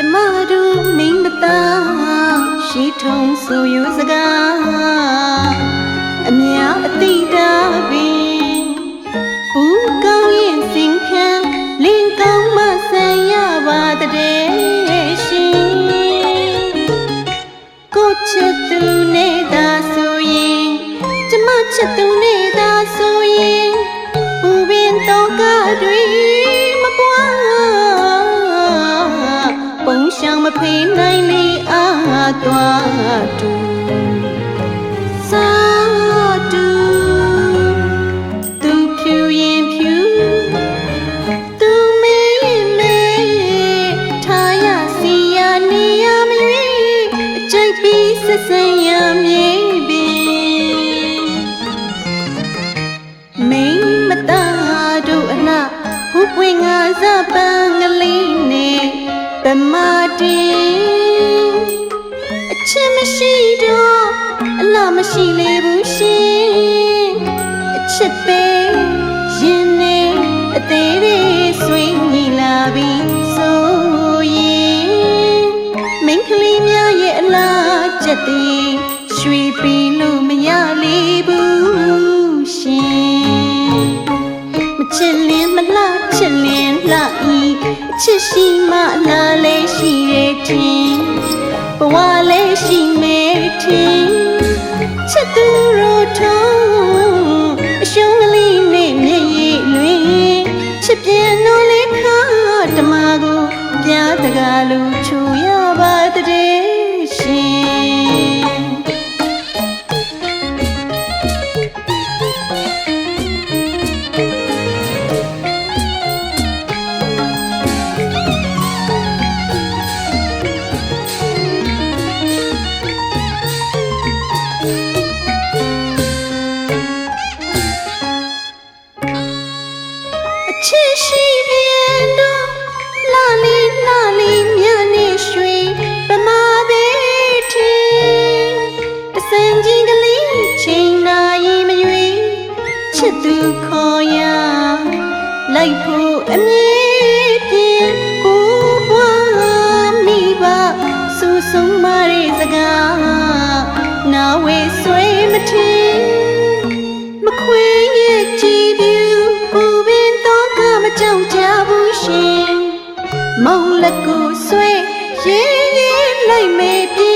ကျမတို့မိမသားရှိထုံဆိုယူစကားအများအသိတာပင်ဘူးကောင်းရင်စင်ခံလင်းကောင်းမဆန်ရပါတဲ့ရှင်ကိုချစ်သူနဲ့သာဆိုရင်ကျမချစ်သူနဲ့ က်ပြီးဆက်ဆံရမြေပြီမိန်မသားတို့အလှဖူးပွင့်ငါစပန်းကလေးနဲ့ဗမာတင်အချစ်မရှိတော့အလားမရှိလေဘူးရှင်အချစ်ပဲ အချစ်ရှိမှအလားလေးရှိရဲ့တင်ဘဝလေးရှိမယ်တင်ချစ်သူတို့ထုံး လိုက်ဖို့အမြဲပြင်းကိုဘွားမိပါစူဆုံးမရဲ့စကားနာဝေဆွေမထင်မခွေရဲ့ကြည်ပြူပူပင်တော့ကမကြောက်ကြဘူးရှင်မောင်လက်ကိုဆွဲရေးရေးလိုက်မေပြ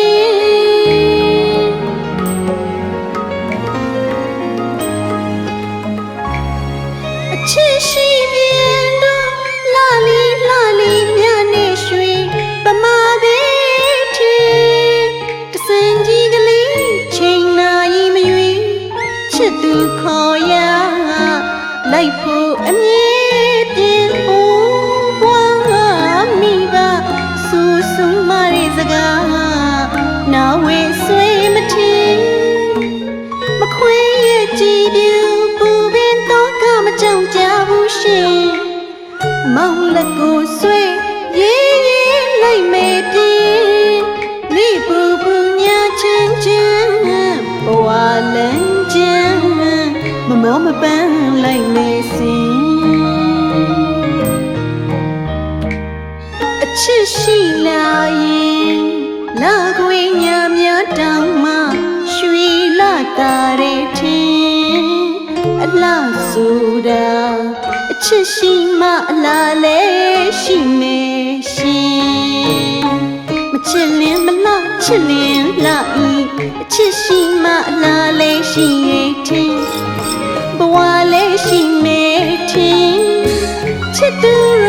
မောင်လက်ကိုဆွေရေးရေးလိုက်မေပြင်းလိပူပူညာချမ်းချမ်းဘဝလန်းချမ်း မမောမပန်းလိုက်မေစင်အချစ်ရှိလာရင်လာခွေညာများတောင်မှရွှေလာတာတဲ့ထင်အလားဆိုတာအချစ်ရှိမှအလားလဲရှိမေရှင်မချစ်လင်းမလားချစ်လင်းလားဤအချစ်ရှိမှအလားလဲရှိရဲ့ ထ